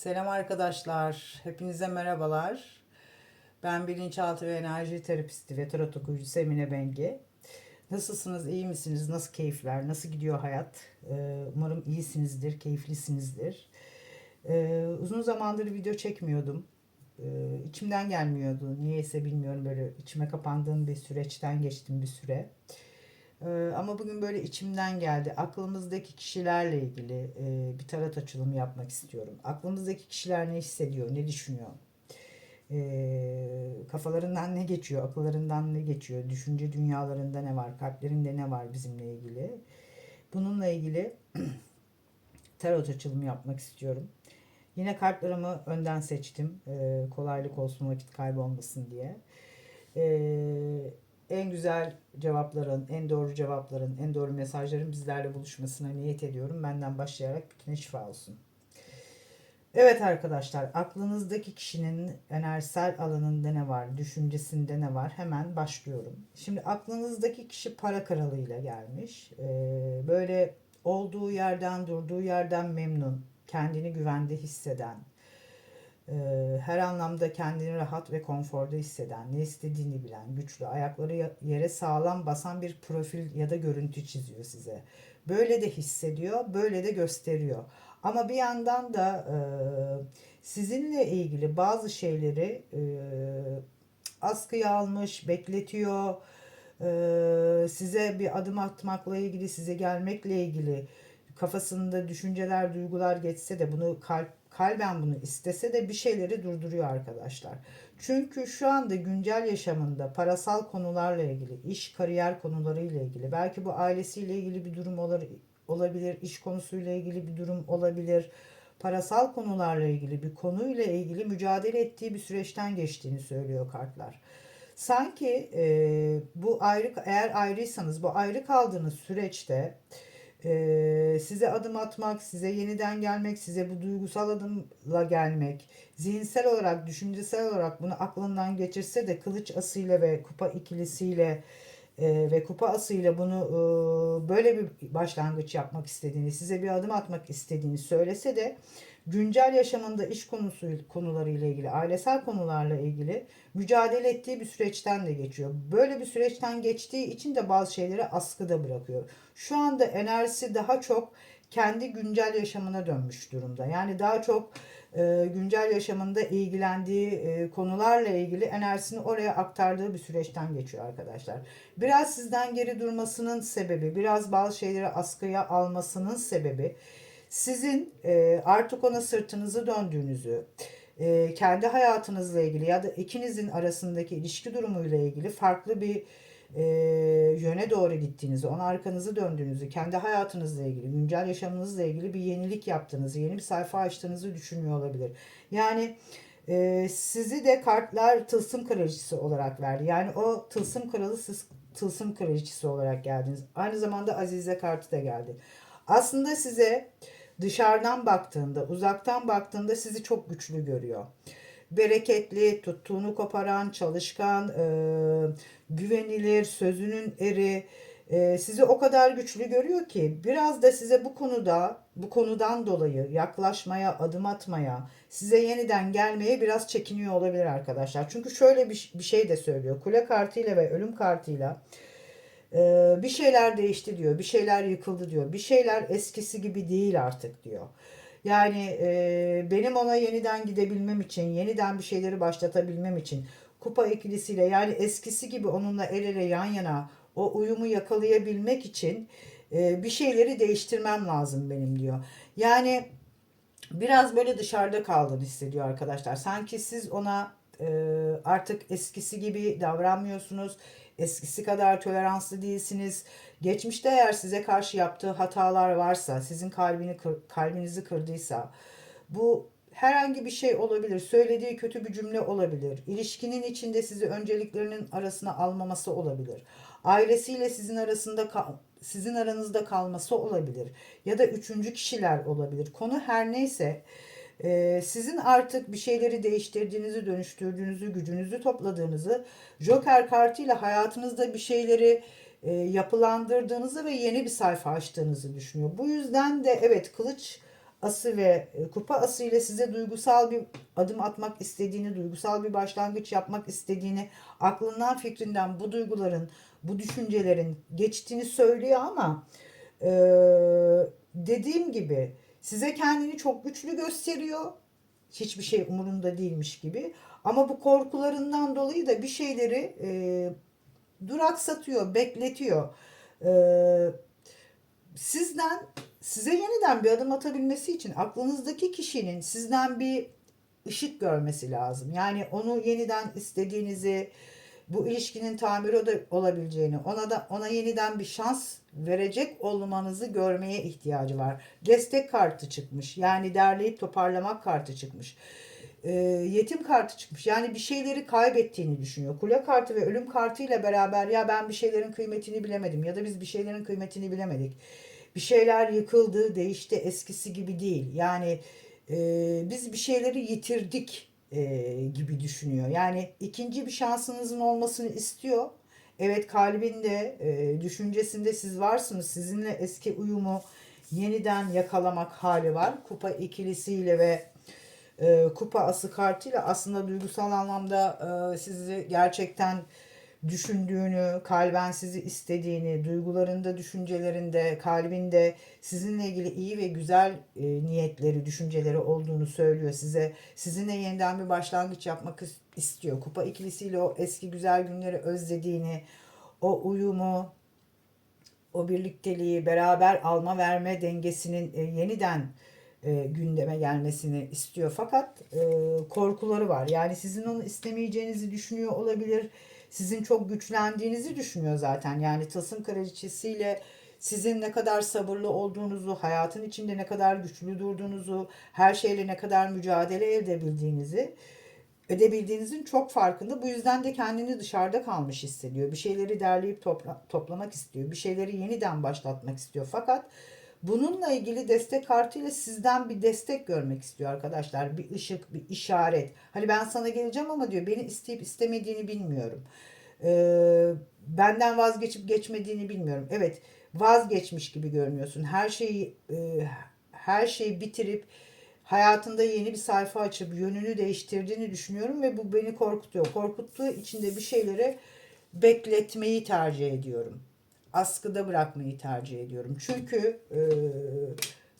Selam arkadaşlar. Hepinize merhabalar. Ben bilinçaltı ve enerji terapisti ve tarot okuyucusu Emine Bengi. Nasılsınız? iyi misiniz? Nasıl keyifler? Nasıl gidiyor hayat? Ee, umarım iyisinizdir, keyiflisinizdir. Ee, uzun zamandır video çekmiyordum. Ee, içimden gelmiyordu. Niyeyse bilmiyorum böyle içime kapandığım bir süreçten geçtim bir süre. Ee, ama bugün böyle içimden geldi. Aklımızdaki kişilerle ilgili e, bir tarot açılımı yapmak istiyorum. Aklımızdaki kişiler ne hissediyor, ne düşünüyor? Ee, kafalarından ne geçiyor, akıllarından ne geçiyor, düşünce dünyalarında ne var, kalplerinde ne var bizimle ilgili. Bununla ilgili tarot açılımı yapmak istiyorum. Yine kartlarımı önden seçtim. Ee, kolaylık olsun, vakit kaybolmasın diye. Ee, en güzel cevapların, en doğru cevapların, en doğru mesajların bizlerle buluşmasına niyet ediyorum. Benden başlayarak bütün şifa olsun. Evet arkadaşlar, aklınızdaki kişinin enerjisel alanında ne var, düşüncesinde ne var? Hemen başlıyorum. Şimdi aklınızdaki kişi para kralıyla gelmiş. Ee, böyle olduğu yerden, durduğu yerden memnun, kendini güvende hisseden, her anlamda kendini rahat ve konforda hisseden, ne istediğini bilen, güçlü, ayakları ya- yere sağlam basan bir profil ya da görüntü çiziyor size. Böyle de hissediyor, böyle de gösteriyor. Ama bir yandan da e, sizinle ilgili bazı şeyleri e, askıya almış, bekletiyor. E, size bir adım atmakla ilgili, size gelmekle ilgili kafasında düşünceler, duygular geçse de bunu kalp kalben bunu istese de bir şeyleri durduruyor arkadaşlar. Çünkü şu anda güncel yaşamında parasal konularla ilgili, iş, kariyer konularıyla ilgili, belki bu ailesiyle ilgili bir durum olabilir, iş konusuyla ilgili bir durum olabilir, parasal konularla ilgili bir konuyla ilgili mücadele ettiği bir süreçten geçtiğini söylüyor kartlar. Sanki e, bu ayrı eğer ayrıysanız bu ayrı kaldığınız süreçte size adım atmak, size yeniden gelmek, size bu duygusal adımla gelmek, zihinsel olarak, düşüncesel olarak bunu aklından geçirse de kılıç asıyla ve kupa ikilisiyle e, ve kupa asıyla bunu e, böyle bir başlangıç yapmak istediğini, size bir adım atmak istediğini söylese de güncel yaşamında iş konusu konularıyla ilgili, ailesel konularla ilgili mücadele ettiği bir süreçten de geçiyor. Böyle bir süreçten geçtiği için de bazı şeyleri askıda bırakıyor. Şu anda enerjisi daha çok kendi güncel yaşamına dönmüş durumda. Yani daha çok e, güncel yaşamında ilgilendiği e, konularla ilgili enerjisini oraya aktardığı bir süreçten geçiyor arkadaşlar. Biraz sizden geri durmasının sebebi, biraz bazı şeyleri askıya almasının sebebi sizin e, artık ona sırtınızı döndüğünüzü, e, kendi hayatınızla ilgili ya da ikinizin arasındaki ilişki durumuyla ilgili farklı bir e, yöne doğru gittiğinizi, ona arkanızı döndüğünüzü, kendi hayatınızla ilgili, güncel yaşamınızla ilgili bir yenilik yaptığınızı, yeni bir sayfa açtığınızı düşünüyor olabilir. Yani e, sizi de kartlar tılsım kraliçesi olarak verdi. Yani o tılsım kralı siz tılsım kraliçesi olarak geldiniz. Aynı zamanda Azize kartı da geldi. Aslında size dışarıdan baktığında, uzaktan baktığında sizi çok güçlü görüyor. Bereketli, tuttuğunu koparan, çalışkan, e, güvenilir, sözünün eri, e, sizi o kadar güçlü görüyor ki biraz da size bu konuda, bu konudan dolayı yaklaşmaya, adım atmaya, size yeniden gelmeye biraz çekiniyor olabilir arkadaşlar. Çünkü şöyle bir, bir şey de söylüyor. Kule kartıyla ve ölüm kartıyla ee, bir şeyler değişti diyor, bir şeyler yıkıldı diyor, bir şeyler eskisi gibi değil artık diyor. Yani e, benim ona yeniden gidebilmem için, yeniden bir şeyleri başlatabilmem için kupa ikilisiyle yani eskisi gibi onunla el ele yan yana o uyumu yakalayabilmek için e, bir şeyleri değiştirmem lazım benim diyor. Yani biraz böyle dışarıda kaldığını hissediyor arkadaşlar. Sanki siz ona e, artık eskisi gibi davranmıyorsunuz. Eskisi kadar toleranslı değilsiniz. Geçmişte eğer size karşı yaptığı hatalar varsa, sizin kalbini kır- kalbinizi kırdıysa, bu herhangi bir şey olabilir. Söylediği kötü bir cümle olabilir. İlişkinin içinde sizi önceliklerinin arasına almaması olabilir. Ailesiyle sizin arasında sizin aranızda kalması olabilir. Ya da üçüncü kişiler olabilir. Konu her neyse ee, sizin artık bir şeyleri değiştirdiğinizi, dönüştürdüğünüzü, gücünüzü topladığınızı, Joker kartıyla hayatınızda bir şeyleri e, yapılandırdığınızı ve yeni bir sayfa açtığınızı düşünüyor. Bu yüzden de evet kılıç ası ve e, kupa ası ile size duygusal bir adım atmak istediğini, duygusal bir başlangıç yapmak istediğini, aklından fikrinden bu duyguların, bu düşüncelerin geçtiğini söylüyor ama e, dediğim gibi size kendini çok güçlü gösteriyor. Hiçbir şey umurunda değilmiş gibi. Ama bu korkularından dolayı da bir şeyleri e, duraksatıyor, bekletiyor. E, sizden size yeniden bir adım atabilmesi için aklınızdaki kişinin sizden bir ışık görmesi lazım. Yani onu yeniden istediğinizi, bu ilişkinin tamiri oda- olabileceğini, ona da ona yeniden bir şans verecek olmanızı görmeye ihtiyacı var. Destek kartı çıkmış. Yani derleyip toparlamak kartı çıkmış. Ee, yetim kartı çıkmış. Yani bir şeyleri kaybettiğini düşünüyor. Kule kartı ve ölüm kartı ile beraber ya ben bir şeylerin kıymetini bilemedim ya da biz bir şeylerin kıymetini bilemedik. Bir şeyler yıkıldı, değişti, eskisi gibi değil. Yani e, biz bir şeyleri yitirdik e, gibi düşünüyor. Yani ikinci bir şansınızın olmasını istiyor. Evet kalbinde, e, düşüncesinde siz varsınız. Sizinle eski uyumu yeniden yakalamak hali var. Kupa ikilisiyle ve e, kupa ası kartıyla aslında duygusal anlamda e, sizi gerçekten düşündüğünü, kalben sizi istediğini, duygularında, düşüncelerinde, kalbinde sizinle ilgili iyi ve güzel e, niyetleri, düşünceleri olduğunu söylüyor size. Sizinle yeniden bir başlangıç yapmak is- istiyor. Kupa ikilisiyle o eski güzel günleri özlediğini, o uyumu, o birlikteliği, beraber alma verme dengesinin e, yeniden e, gündeme gelmesini istiyor. Fakat e, korkuları var. Yani sizin onu istemeyeceğinizi düşünüyor olabilir. Sizin çok güçlendiğinizi düşünüyor zaten. Yani Tasım Kraliçesiyle sizin ne kadar sabırlı olduğunuzu, hayatın içinde ne kadar güçlü durduğunuzu, her şeyle ne kadar mücadele edebildiğinizi edebildiğinizin çok farkında. Bu yüzden de kendini dışarıda kalmış hissediyor. Bir şeyleri derleyip topla- toplamak istiyor. Bir şeyleri yeniden başlatmak istiyor. Fakat bununla ilgili destek kartıyla sizden bir destek görmek istiyor arkadaşlar. Bir ışık, bir işaret. Hani ben sana geleceğim ama diyor beni isteyip istemediğini bilmiyorum. Ee, benden vazgeçip geçmediğini bilmiyorum. Evet vazgeçmiş gibi görünüyorsun. Her şeyi e, her şeyi bitirip hayatında yeni bir sayfa açıp yönünü değiştirdiğini düşünüyorum ve bu beni korkutuyor. Korkuttuğu için de bir şeyleri bekletmeyi tercih ediyorum. Askıda bırakmayı tercih ediyorum. Çünkü e,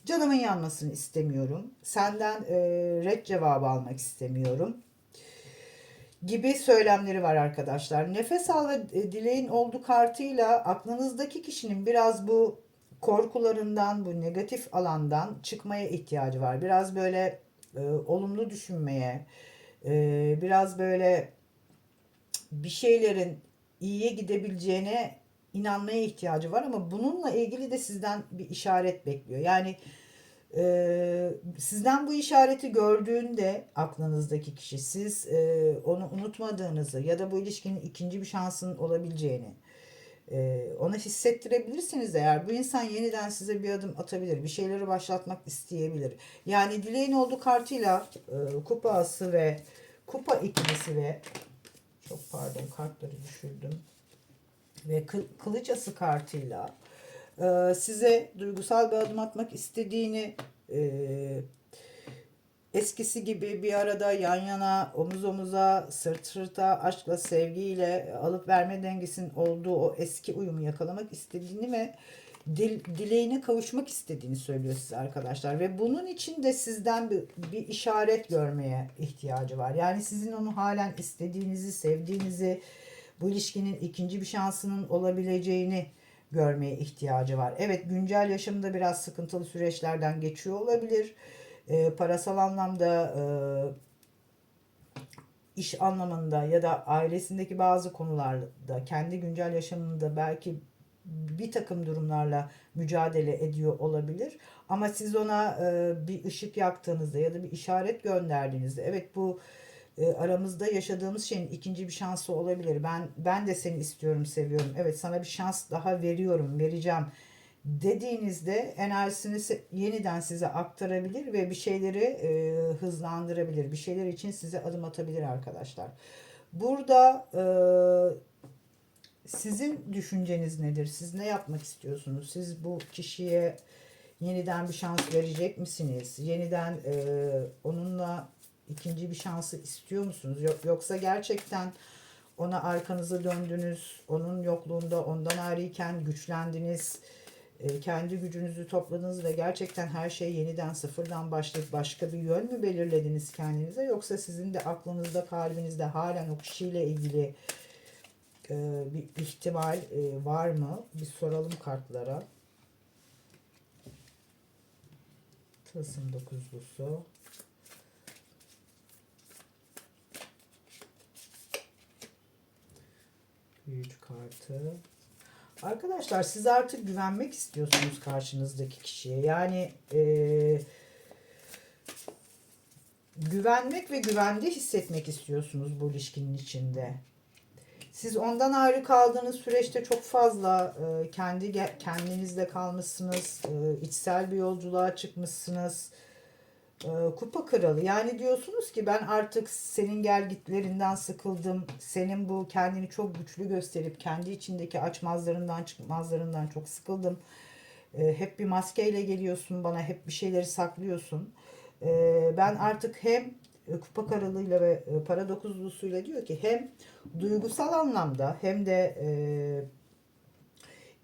canımın yanmasını istemiyorum. Senden e, red cevabı almak istemiyorum gibi söylemleri var arkadaşlar. Nefes al ve dileğin oldu kartıyla aklınızdaki kişinin biraz bu korkularından, bu negatif alandan çıkmaya ihtiyacı var. Biraz böyle e, olumlu düşünmeye, e, biraz böyle bir şeylerin iyiye gidebileceğine inanmaya ihtiyacı var ama bununla ilgili de sizden bir işaret bekliyor. Yani e, sizden bu işareti gördüğünde aklınızdaki kişi siz e, onu unutmadığınızı ya da bu ilişkinin ikinci bir şansının olabileceğini e, ona hissettirebilirsiniz eğer bu insan yeniden size bir adım atabilir. Bir şeyleri başlatmak isteyebilir. Yani dileğin olduğu kartıyla e, kupa ve kupa ikilisi ve çok pardon kartları düşürdüm ve kı- kılıç ası kartıyla e, size duygusal bir adım atmak istediğini e, eskisi gibi bir arada yan yana omuz omuza sırt sırta aşkla sevgiyle alıp verme dengesinin olduğu o eski uyumu yakalamak istediğini ve dil, dileğine kavuşmak istediğini söylüyor size arkadaşlar ve bunun için de sizden bir, bir işaret görmeye ihtiyacı var. Yani sizin onu halen istediğinizi, sevdiğinizi, bu ilişkinin ikinci bir şansının olabileceğini görmeye ihtiyacı var. Evet güncel yaşamında biraz sıkıntılı süreçlerden geçiyor olabilir. Ee, parasal anlamda e, iş anlamında ya da ailesindeki bazı konularda kendi güncel yaşamında belki bir takım durumlarla mücadele ediyor olabilir. Ama siz ona e, bir ışık yaktığınızda ya da bir işaret gönderdiğinizde evet bu e, aramızda yaşadığımız şeyin ikinci bir şansı olabilir. Ben ben de seni istiyorum, seviyorum. Evet sana bir şans daha veriyorum, vereceğim dediğinizde enerjisini yeniden size aktarabilir ve bir şeyleri e, hızlandırabilir. Bir şeyler için size adım atabilir arkadaşlar. Burada e, sizin düşünceniz nedir? Siz ne yapmak istiyorsunuz? Siz bu kişiye Yeniden bir şans verecek misiniz? Yeniden e, onunla ikinci bir şansı istiyor musunuz? Yok, yoksa gerçekten ona arkanızı döndünüz, onun yokluğunda ondan ayrıyken güçlendiniz, e, kendi gücünüzü topladınız ve gerçekten her şey yeniden sıfırdan başlayıp başka bir yön mü belirlediniz kendinize? Yoksa sizin de aklınızda, kalbinizde halen o kişiyle ilgili e, bir ihtimal e, var mı? Bir soralım kartlara. Tılsım dokuzlusu. Büyücü kartı. Arkadaşlar siz artık güvenmek istiyorsunuz karşınızdaki kişiye. Yani eee, güvenmek ve güvende hissetmek istiyorsunuz bu ilişkinin içinde. Siz ondan ayrı kaldığınız süreçte çok fazla e, kendi kendinizle kalmışsınız, e, içsel bir yolculuğa çıkmışsınız. E, kupa kralı. Yani diyorsunuz ki ben artık senin gelgitlerinden sıkıldım. Senin bu kendini çok güçlü gösterip kendi içindeki açmazlarından çıkmazlarından çok sıkıldım. E, hep bir maskeyle geliyorsun bana, hep bir şeyleri saklıyorsun. E, ben artık hem e, kupa kralıyla ve e, para dokuzlusuyla diyor ki hem duygusal anlamda hem de e,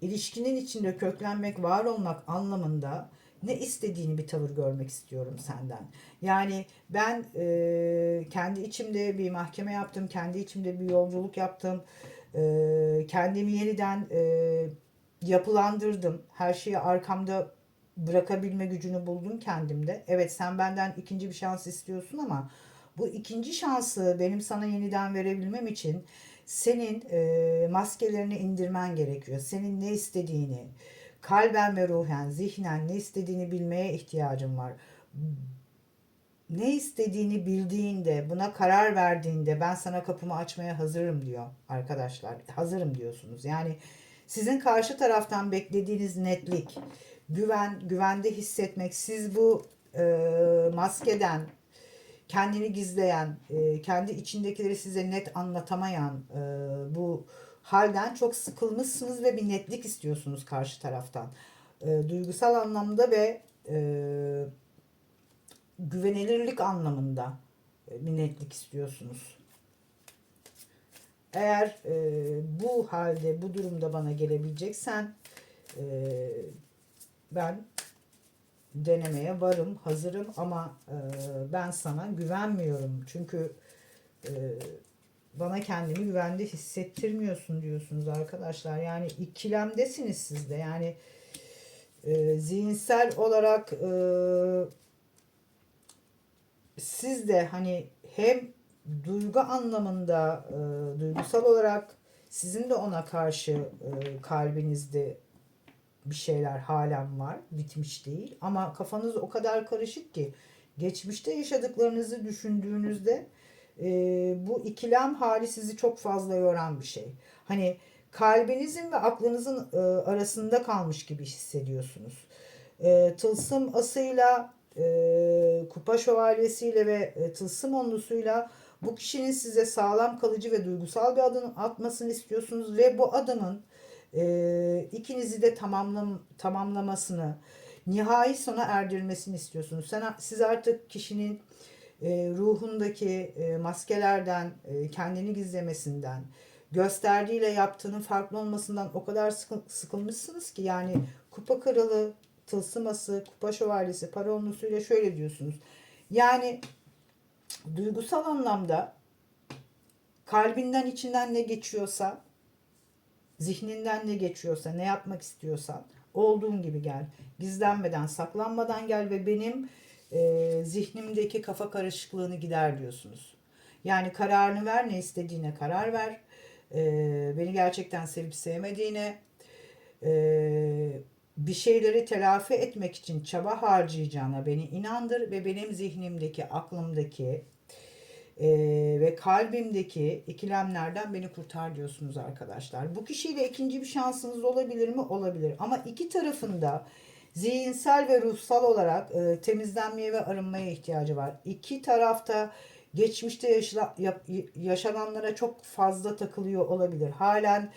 ilişkinin içinde köklenmek, var olmak anlamında ne istediğini bir tavır görmek istiyorum senden. Yani ben e, kendi içimde bir mahkeme yaptım, kendi içimde bir yolculuk yaptım, e, kendimi yeniden e, yapılandırdım, her şeyi arkamda bırakabilme gücünü buldum kendimde. Evet sen benden ikinci bir şans istiyorsun ama bu ikinci şansı benim sana yeniden verebilmem için senin e, maskelerini indirmen gerekiyor. Senin ne istediğini, kalben ve ruhen, zihnen ne istediğini bilmeye ihtiyacım var. Ne istediğini bildiğinde, buna karar verdiğinde ben sana kapımı açmaya hazırım diyor arkadaşlar. Hazırım diyorsunuz. Yani sizin karşı taraftan beklediğiniz netlik, güven, güvende hissetmek, siz bu e, maskeden kendini gizleyen, e, kendi içindekileri size net anlatamayan e, bu halden çok sıkılmışsınız ve bir netlik istiyorsunuz karşı taraftan. E, duygusal anlamda ve e, güvenilirlik anlamında e, bir netlik istiyorsunuz. Eğer e, bu halde, bu durumda bana gelebileceksen e, ben denemeye varım, hazırım ama e, ben sana güvenmiyorum. Çünkü e, bana kendimi güvende hissettirmiyorsun diyorsunuz arkadaşlar. Yani ikilemdesiniz siz de. Yani e, zihinsel olarak e, siz de hani hem duygu anlamında e, duygusal olarak sizin de ona karşı e, kalbinizde bir şeyler halen var. Bitmiş değil. Ama kafanız o kadar karışık ki geçmişte yaşadıklarınızı düşündüğünüzde e, bu ikilem hali sizi çok fazla yoran bir şey. Hani kalbinizin ve aklınızın e, arasında kalmış gibi hissediyorsunuz. E, tılsım asıyla e, kupa şövalyesiyle ve e, tılsım onlusuyla bu kişinin size sağlam kalıcı ve duygusal bir adım atmasını istiyorsunuz ve bu adımın e, ikinizi de tamamlam tamamlamasını, nihai sona erdirmesini istiyorsunuz. Sen, siz artık kişinin e, ruhundaki e, maskelerden, e, kendini gizlemesinden, gösterdiğiyle yaptığının farklı olmasından o kadar sıkı, sıkılmışsınız ki yani kupa kralı, tılsıması, kupa şövalyesi, para onlusuyla şöyle diyorsunuz. Yani duygusal anlamda kalbinden içinden ne geçiyorsa zihninden ne geçiyorsa, ne yapmak istiyorsan olduğun gibi gel. Gizlenmeden, saklanmadan gel ve benim e, zihnimdeki kafa karışıklığını gider diyorsunuz. Yani kararını ver, ne istediğine karar ver. E, beni gerçekten sevip sevmediğine, e, bir şeyleri telafi etmek için çaba harcayacağına beni inandır ve benim zihnimdeki, aklımdaki, e, ve kalbimdeki ikilemlerden beni kurtar diyorsunuz arkadaşlar. Bu kişiyle ikinci bir şansınız olabilir mi? Olabilir. Ama iki tarafında zihinsel ve ruhsal olarak e, temizlenmeye ve arınmaya ihtiyacı var. İki tarafta geçmişte yaşa, yaşananlara çok fazla takılıyor olabilir. Halen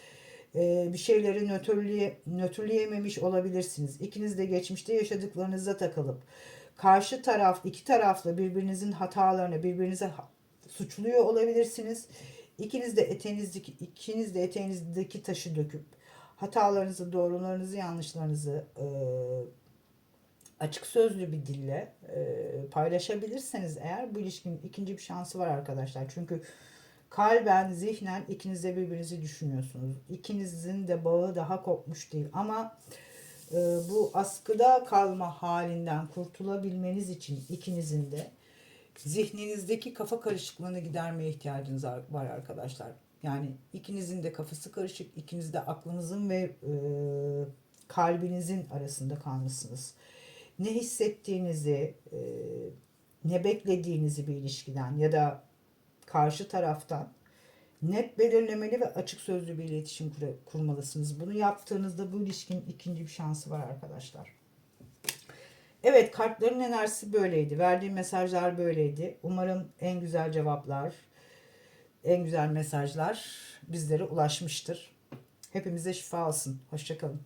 Ee, bir şeyleri nötrlüye, nötrleyememiş olabilirsiniz. İkiniz de geçmişte yaşadıklarınıza takılıp karşı taraf iki taraflı birbirinizin hatalarını birbirinize suçluyor olabilirsiniz. İkiniz de eteğinizdeki ikiniz de eteğinizdeki taşı döküp hatalarınızı, doğrularınızı, yanlışlarınızı e, açık sözlü bir dille e, paylaşabilirseniz eğer bu ilişkinin ikinci bir şansı var arkadaşlar. Çünkü kalben, zihnen ikiniz de birbirinizi düşünüyorsunuz. İkinizin de bağı daha kopmuş değil ama e, bu askıda kalma halinden kurtulabilmeniz için ikinizin de zihninizdeki kafa karışıklığını gidermeye ihtiyacınız ar- var arkadaşlar. Yani ikinizin de kafası karışık, ikiniz de aklınızın ve e, kalbinizin arasında kalmışsınız. Ne hissettiğinizi, e, ne beklediğinizi bir ilişkiden ya da karşı taraftan net belirlemeli ve açık sözlü bir iletişim kur- kurmalısınız. Bunu yaptığınızda bu ilişkinin ikinci bir şansı var arkadaşlar. Evet kartların enerjisi böyleydi. Verdiğim mesajlar böyleydi. Umarım en güzel cevaplar, en güzel mesajlar bizlere ulaşmıştır. Hepimize şifa olsun. Hoşçakalın.